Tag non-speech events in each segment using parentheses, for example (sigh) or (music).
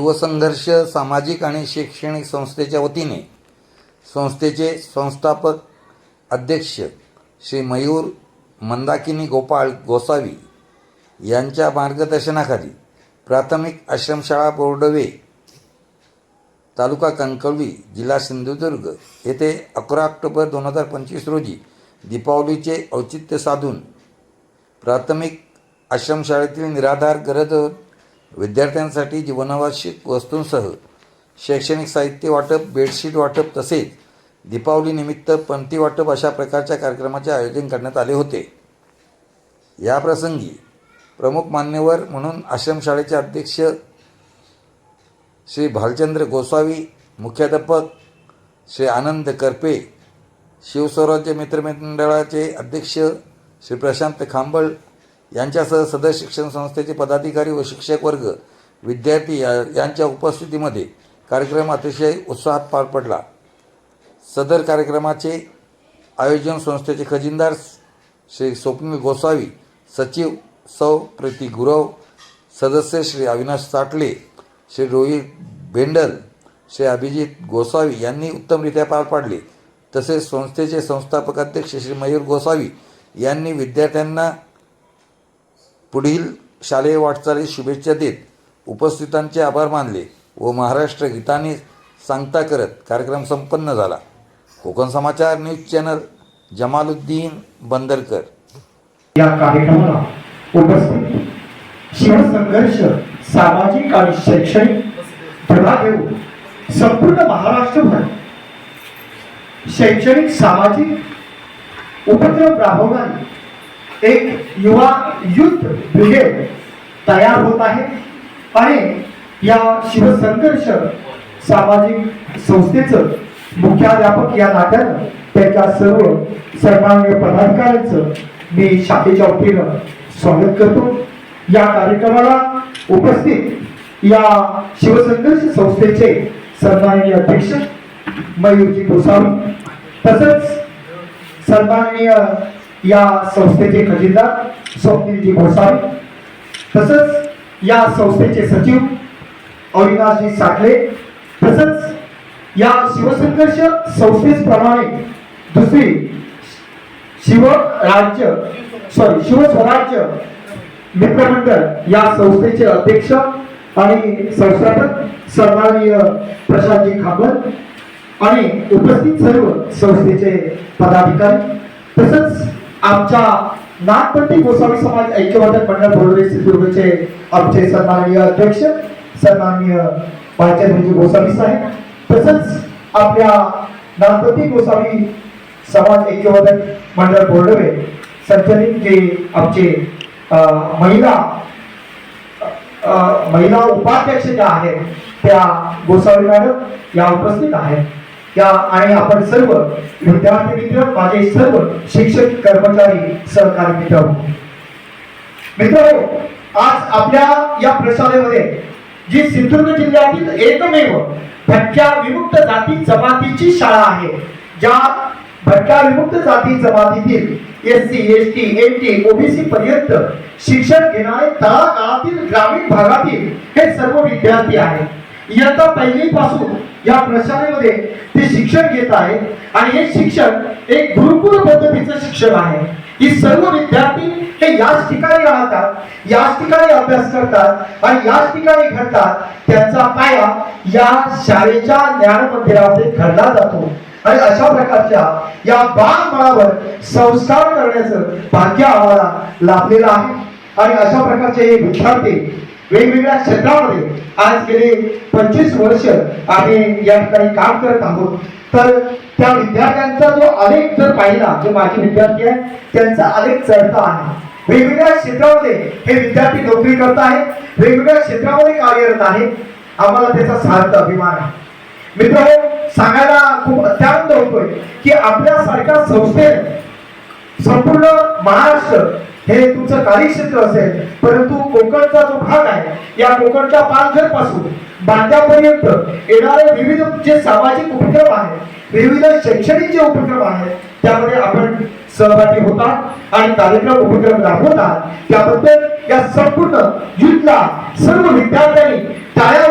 शिवसंघर्ष सामाजिक आणि शैक्षणिक संस्थेच्या वतीने संस्थेचे संस्थापक अध्यक्ष श्री मयूर मंदाकिनी गोपाळ गोसावी यांच्या मार्गदर्शनाखाली प्राथमिक आश्रमशाळा बोर्डवे तालुका कणकवली जिल्हा सिंधुदुर्ग येथे अकरा ऑक्टोबर दोन हजार पंचवीस रोजी दीपावलीचे औचित्य साधून प्राथमिक आश्रमशाळेतील निराधार गरज विद्यार्थ्यांसाठी जीवनावश्यक वस्तूंसह शैक्षणिक साहित्य वाटप बेडशीट वाटप तसेच दीपावलीनिमित्त पंथी वाटप अशा प्रकारच्या कार्यक्रमाचे आयोजन करण्यात आले होते. याप्रसंगी प्रमुख मान्यवर म्हणून आश्रमशाळेचे अध्यक्ष श्री भालचंद्र गोसावी मुख्याध्यापक श्री आनंद करपे शिवस्वराज्य मित्रमंडळाचे अध्यक्ष श्री प्रशांत खांबळ यांच्यासह सदर शिक्षण संस्थेचे पदाधिकारी व शिक्षक वर्ग विद्यार्थी या यांच्या उपस्थितीमध्ये कार्यक्रम अतिशय उत्साहात पार पडला. सदर कार्यक्रमाचे आयोजन संस्थेचे खजिनदार श्री स्वप्नील गोसावी सचिव सौ प्रीती गुरव सदस्य श्री अविनाश साटले श्री रोहित भेंडल श्री अभिजित गोसावी यांनी उत्तमरित्या पार पाडले. तसेच संस्थेचे संस्थापक अध्यक्ष श्री मयूर गोसावी यांनी विद्यार्थ्यांना पुढील शालेय वाटचालीस शुभेच्छा देत उपस्थितांचे आभार मानले व महाराष्ट्र गीताने सांगता करत कार्यक्रम संपन्न झाला. कोकण समाचार न्यूज चॅनल जमालुद्दीन बंदरकर या कार्यक्रमाला उपस्थित शिवसंघर्ष सामाजिक आणि शैक्षणिक प्रभा घेऊन संपूर्ण महाराष्ट्रभर शैक्षणिक सामाजिक उपक्रम राबवणारी एक युवा युद्ध ब्रिगेड तयार होत आहे. आणि या शिवसंघर्ष सामाजिक संस्थेचं मुख्याध्यापक या नात्यानं त्याच्या सर्व सन्माननीय पदाधिकाऱ्यांचं मी शाखेच्या वतीनं स्वागत करतो. या कार्यक्रमाला उपस्थित या शिवसंघर्ष संस्थेचे सन्माननीय अध्यक्ष मयूरजी गोसावी तसंच सन्माननीय या संस्थेचे खजिनदार स्वप्नीलजी गोसावी तसंच या संस्थेचे सचिव अविनाशजी साठले तसंच या शिवसंघर्ष संस्थेप्रमाणे दुसरी शिवराज्य सॉरी शिवस्वराज्य मित्रमंडळ या संस्थेचे अध्यक्ष आणि संस्थापक सन्माननीय प्रशांतजी खाबत आणि उपस्थित सर्व संस्थेचे पदाधिकारी तसंच आमच्या नागपंथी गोसावी समाज ऐक्यवादक मंडळ बोर्डे सिंधुदुर्गचे आमचे सन्माननीय अध्यक्ष सन्माननीय भालचंद्रजी गोसावी साहेब तसंच आपल्या नागपंथी गोसावी समाज ऐक्यवादक मंडळ बोर्डवे संचलित जे आमचे महिला अं, महिला उपाध्यक्ष ज्या आहेत त्या गोसावी मॅडम या उपस्थित आहेत. त्या आणि आपण सर्व विद्यार्थी मित्र माझे सर्व शिक्षक कर्मचारी सहकारी मित्र मित्र आज आपल्या या प्रशालेमध्ये जी सिंधुदुर्ग जिल्ह्यातील एकमेव भटक्या विमुक्त जाती जमातीची शाळा आहे ज्या भटक्या विमुक्त जाती जमातीतील S C S T N T OBC पर्यंत शिक्षण घेणारे तळागाळातील ग्रामीण भागातील हे सर्व विद्यार्थी आहेत. इयत्ता पहिलीपासून या प्रशालेमध्ये ते शिक्षण घेत आहे. आणि हे शिक्षण एक गुरुकुल पद्धतीचं शिक्षण आहे. ही सर्व विद्यार्थी हे याच ठिकाणी राहतात याच ठिकाणी अभ्यास करतात आणि याच ठिकाणी घडतात. त्यांचा पाया या शाळेच्या ज्ञान मंदिरामध्ये घडला जातो. आणि अशा प्रकारच्या या बालमळावर संस्कार करण्याचं भाग्य आम्हाला लाभलेलं आहे. आणि अशा प्रकारचे हे विद्यार्थी वेगवेगळ्या क्षेत्रामध्ये. आज गेले पंचवीस वर्ष आम्ही या ठिकाणी काम करत आहोत. तर त्या विद्यार्थ्यांचा जो आलेख जर पाहिला जे माझे विद्यार्थी आहे त्यांचा आलेख चढता आहे वेगवेगळ्या क्षेत्रामध्ये हे विद्यार्थी नोकरी करत आहेत वेगवेगळ्या क्षेत्रामध्ये कार्यरत आहेत. आम्हाला त्याचा सार्थ अभिमान आहे. मित्र सांगायला खूप अत्यानंद होतोय की आपल्यासारख्या संस्थेने संपूर्ण महाराष्ट्र हे तुमचं कार्यक्षेत्र असेल परंतु कोकणचा जो भाग आहे या कोकणच्या पालघरपासून बांध्यापर्यंत येणारे विविध जे सामाजिक उपक्रम आहेत विविध शैक्षणिक जे उपक्रम आहेत त्यामध्ये आपण सहभागी होतात आणि कार्यक्रम उपक्रम राबवतात. त्याबद्दल या संपूर्ण युथला सर्व विद्यार्थ्यांनी टाळ्या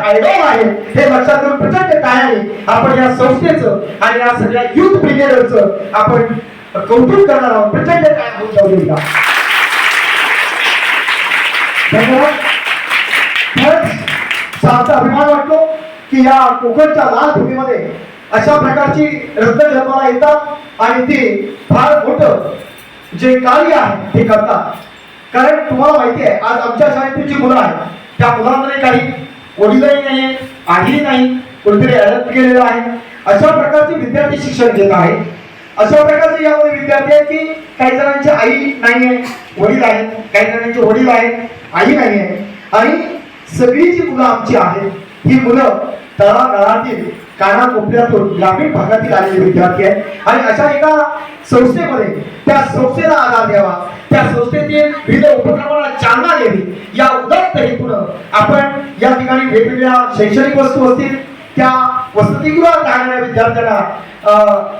आयडॉल आहे हे लक्षात घेऊन प्रचंड टाळ्याने आपण या संस्थेचं आणि या सगळ्या युथ ब्रिगेडचं आपण कौतुक करणार आहोत. प्रचंड काय होऊन जाऊ देऊया. अभिमान वाटतो की या कोकणच्या लाल भूमीमध्ये अशा प्रकारची रत्न जन्माला येतात आणि ती फार मोठं जे कार्य आहे ते करतात. कारण तुम्हाला माहिती आहे आज आमच्या शाळेतील जी मुलं आहेत. त्या मुलांमध्ये काही वडीलही नाही आईही नाही. कोणतरी अडत केलेलं आहे. अशा प्रकारचे विद्यार्थी शिक्षण घेत आहेत. अशा प्रकारचे यामध्ये विद्यार्थी आहेत की काही जणांची आई नाही आहे वडील आहेत काही जणांचे वडील आहेत आई नाही आहे आणि सगळी जी मुलं आमची आहेत ही मुलं तळागाळातील कानाकोपऱ्यातून ग्रामीण भागातील आलेले विद्यार्थी आहेत. आणि अशा एका संस्थेमध्ये त्या संस्थेला आधार द्यावा. त्या संस्थेतील विविध उपक्रमाला चालना द्यावी. या उदात्त हेतून आपण या ठिकाणी वेगवेगळ्या शैक्षणिक वस्तू असतील त्या वसतिगृहात राहणाऱ्या विद्यार्थ्यांना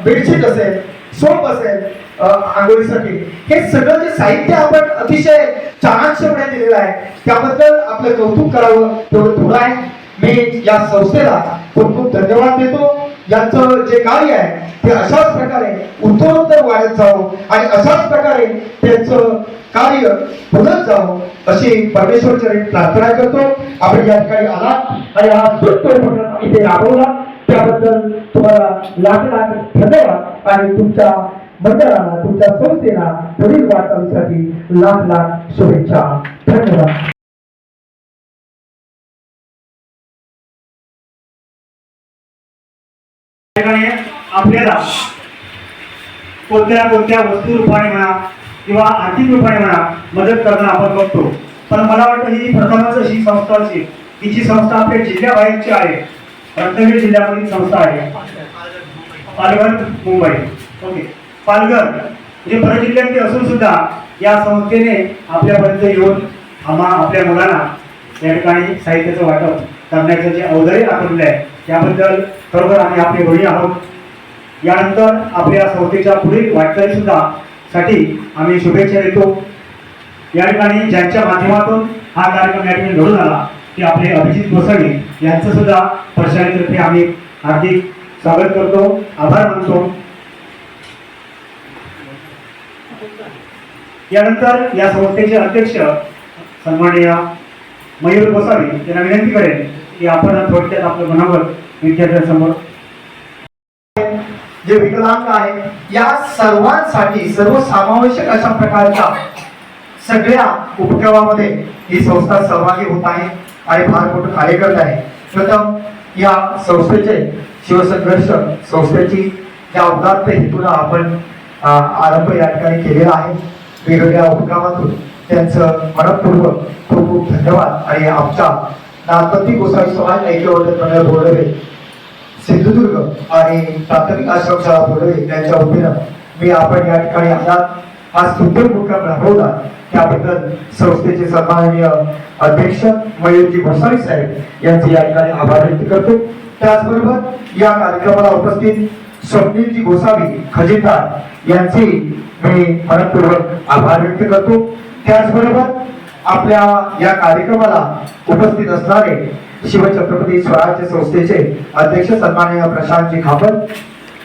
बेडशीट असेल सोप असेल आंघोळीसाठी. हे सगळं जे साहित्य आपण अतिशय चाणाक्षपणे दिलेलं आहे त्याबद्दल आपलं कौतुक करावं तेवढं थोडं आहे. मी या संस्थेला खूप खूप धन्यवाद देतो. यांचं जे कार्य आहे ते अशाच प्रकारे उत्तरोत्तर वाढत जावं आणि अशाच प्रकारे त्यांचं कार्य बदलत जावं अशी परमेश्वरच्या प्रार्थना करतो. आपण या ठिकाणी आलात आणि हा दुष्ट उपक्रम इथे राबवला. त्याबद्दल तुम्हाला लाख लाख धन्यवाद आणि तुमच्या मंडळाला तुमच्या संस्थेला पुढील वाटचालीसाठी लाख लाख शुभेच्छा. धन्यवाद. आपल्याला कोणत्या कोणत्या वस्तू रूपाने म्हणा किंवा आर्थिक रूपाने म्हणा मदत करणं आपण बघतो. पण मला वाटतं ही प्रथमच अशी संस्था असेल. की जी संस्था आपल्या जिल्ह्याबाहेरची आहे. रत्नागिरी जिल्ह्यामधील संस्था आहे. पालघर मुंबई. ओके. पालघर म्हणजे परजिल्ह्यातली असून सुद्धा या संस्थेने आपल्यापर्यंत येऊन आम्हा आपल्या मुलांना या ठिकाणी साहित्याचं वाटप करण्याचं जे अवधारी दाखवलेलं आहे त्याबद्दल खरोखर आम्ही आपले ऋणी आहोत. यानंतर आपल्या संस्थेच्या पुढील वाटचाली सुद्धा साठी आम्ही शुभेच्छा देतो. या ठिकाणी ज्यांच्या माध्यमातून हा कार्यक्रम या ठिकाणी घडून आला ते आपले अभिजित गोसावी यांचं सुद्धा प्रशालेतर्फे आम्ही हार्दिक स्वागत करतो. आभार मानतो. यानंतर या संस्थेचे अध्यक्ष सन्माननीय मयूर गोसावी यांना विनंती करेन की आपण थोडक्यात आपलं मनावर विद्यार्थ्यांसमोर जे विकलांग आहे या सर्वांसाठी सर्वसमावेशक अशा प्रकारच्या सगळ्या उपक्रमामध्ये ही संस्था सहभागी होत आहे. आणि फार मोठं कार्य करत आहे. प्रथम या संस्थेचे शिवसंघर्ष संस्थेची या उदात्त हेतूला आपण आरंभ या ठिकाणी केलेला आहे वेगवेगळ्या उपक्रमातून त्यांचं मनपूर्वक खूप खूप धन्यवाद. आणि आमचा नागपती गोसावी समाज ऐक्यवर्धन बोर्डवे सिंधुदुर्ग आणि प्राथमिक आश्रमशाळा बोर्डवे यांच्या वतीनं मी आपण या ठिकाणी आलात. हा सुंदर उपक्रम राबवला. त्याबद्दल संस्थेचे सन्माननीय अध्यक्ष मयूरजी गोसावी साहेब यांचे या ठिकाणी आभार व्यक्त करतो. त्याचबरोबर या कार्यक्रमाला उपस्थित स्वप्नीलजी गोसावी खजिनदार यांचे मी मनपूर्वक आभार व्यक्त करतो. त्याचबरोबर आपल्या या कार्यक्रमाला उपस्थित असणारे शिवछत्रपती स्वराज्य संस्थेचे अध्यक्ष सन्माननीय प्रशांतजी खापर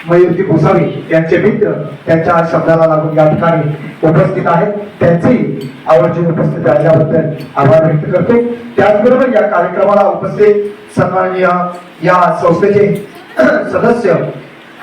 मयूरजी गोसावी यांचे मित्र त्यांच्या शब्दाला लागून या ठिकाणी उपस्थित आहेत. त्यांचेही आवर्जून उपस्थित राहिल्याबद्दल आभार व्यक्त करतो. त्याचबरोबर या कार्यक्रमाला उपस्थित सन्माननीय या संस्थेचे (clears throat) सदस्य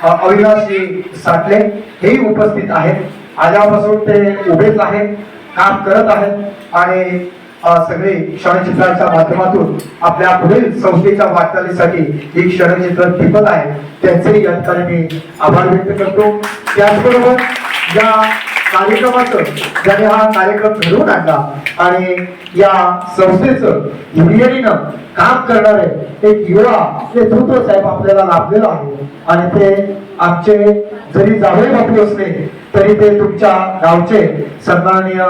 अविनाशजी साठले हेही उपस्थित आहेत. आल्यापासून ते उभेच आहेत काम करत आहेत आणि सगळे क्षणचित्राच्या माध्यमातून आपल्या पुढील संस्थेच्या वाटचालीसाठी ही क्षणचित्र टिपत आहे त्यांचेही या ठिकाणी मी आभार व्यक्त करतो. त्याचबरोबर या कार्यक्रमाचं ज्याने हा कार्यक्रम घडवून आणला आणि या संस्थेचं युनियनीनं काम करणारे एक युवा नेतृत्व साहेब आपल्याला लाभलेलं आहे. आणि ते आमचे जरी जावळे बापू असले तरी ते तुमच्या गावचे सन्माननीय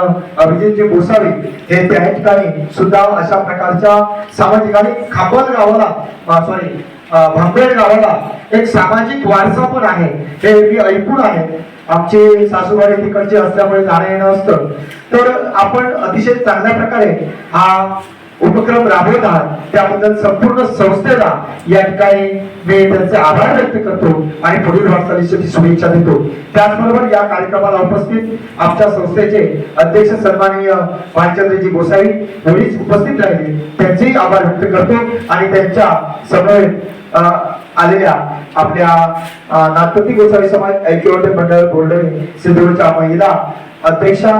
अभिजितजी गोसावी हे त्या ठिकाणी सुद्धा अशा प्रकारच्या सामाजिक आणि खापत गावाला सॉरी भांबेड गावाला एक सामाजिक वारसा पण आहे. हे मी ऐकून आहे. आमचे सासूबाई तिकडचे असल्यामुळे जाणं येणं असतं. तर आपण अतिशय चांगल्या प्रकारे हा उपक्रम राबवत आहात त्याबद्दल संपूर्ण संस्थेला या ठिकाणी मी त्यांचे आभार व्यक्त करतो आणि पुढील वाटचालीसाठी शुभेच्छा देतो. त्याचबरोबर या कार्यक्रमाला उपस्थित आमच्या संस्थेचे अध्यक्ष सन्माननीय भालचंद्रजी गोसावी एवढीच उपस्थित राहिले त्यांचेही आभार व्यक्त करतो आणि त्यांच्या समवेत आलेल्या आपल्या नागपती गोसावी समाज ऐक्यवर्ध मंडळ बोर्डे सिंधूरच्या महिला अध्यक्षा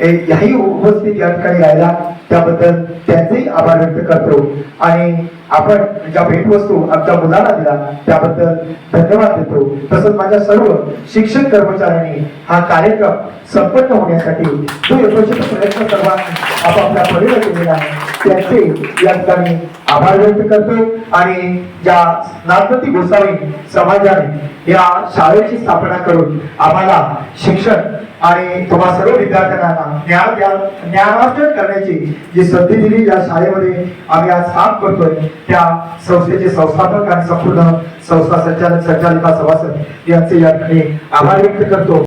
याही उपस्थित या ठिकाणी राहिला त्याबद्दल त्यांचेही आभार व्यक्त करतो. आणि आपण ज्या भेटवस्तू आमच्या मुलांना दिला त्याबद्दल धन्यवाद देतो. तसंच माझ्या सर्व शिक्षक कर्मचाऱ्यांनी हा कार्यक्रम संपन्न होण्यासाठी जो यथोचित प्रयत्न सर्वांनी आपापल्या परीने केलेला आहे त्यांचे या ठिकाणी आभार व्यक्त करतो. आणि ज्या नागपती गोसावी समाजाने या शाळेची स्थापना करून आम्हाला शिक्षण आणि तुम्हा सर्व विद्यार्थ्यांना ज्ञान द्या ज्ञानार्जन करण्याची जी संधी दिली या शाळेमध्ये आम्ही आज काम करतोय त्या संस्थेचे संस्थापक आणि संपूर्ण संस्था संचालक संचालिका सभासद यांचे या ठिकाणी आभार व्यक्त करतो.